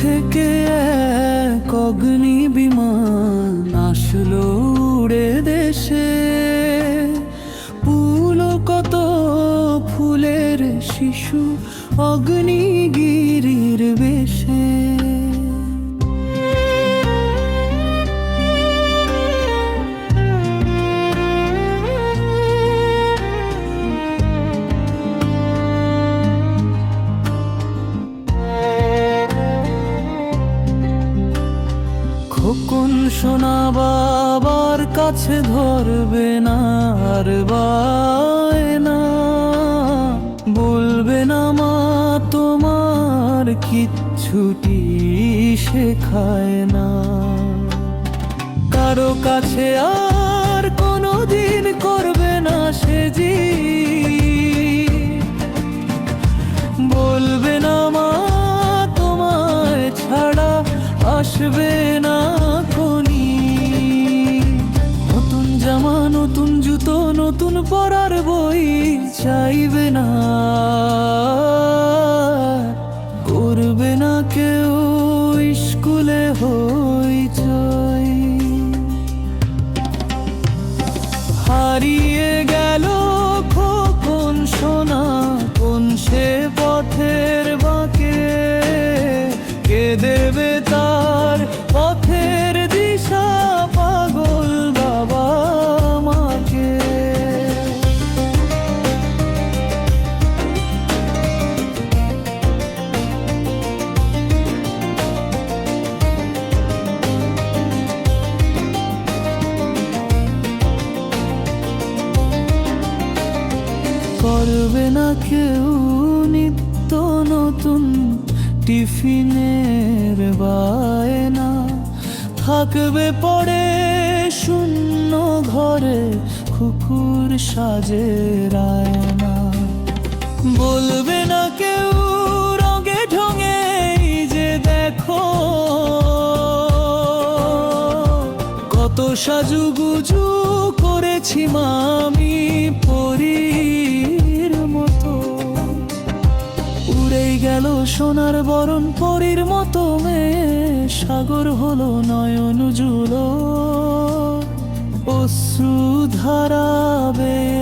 কোথেকে এক অগ্নি বিমান আসলো উড়ে দেশে। পুলো কত ফুলের শিশু অগ্নিগিরির বেশে। সোনা বাবার কাছে ধরবে না আর বায়না। বলবে না মা, তোমার কিচ্ছুটি শেখায় না। কারও কাছে আর কোনো দিন করবে না সে জি বলবে না মা, তোমায় ছাড়া আসবে না। জুতো নতুন পড়ার বই চাইবে না। করবে না কেউ স্কুলে হইচই হারিয়ে গেল খোকন সোনা, কোন সে পথের বাঁকে? কে দেবে তার পথের করবে না কেউ নিত্য নতুন টিফিনের বায়না। থাকবে পড়ে শূন্য ঘরে কুকুর সাজে রায়না বলবে না কেউ রঙে ঢঙে যে দেখো। কত সাজুগুজু করেছি মামি পরীর গেল সোনার বরণ পরীর মতো মেয়ে। সাগর হলো নয়ন জুলো। অশ্রু ধারাবে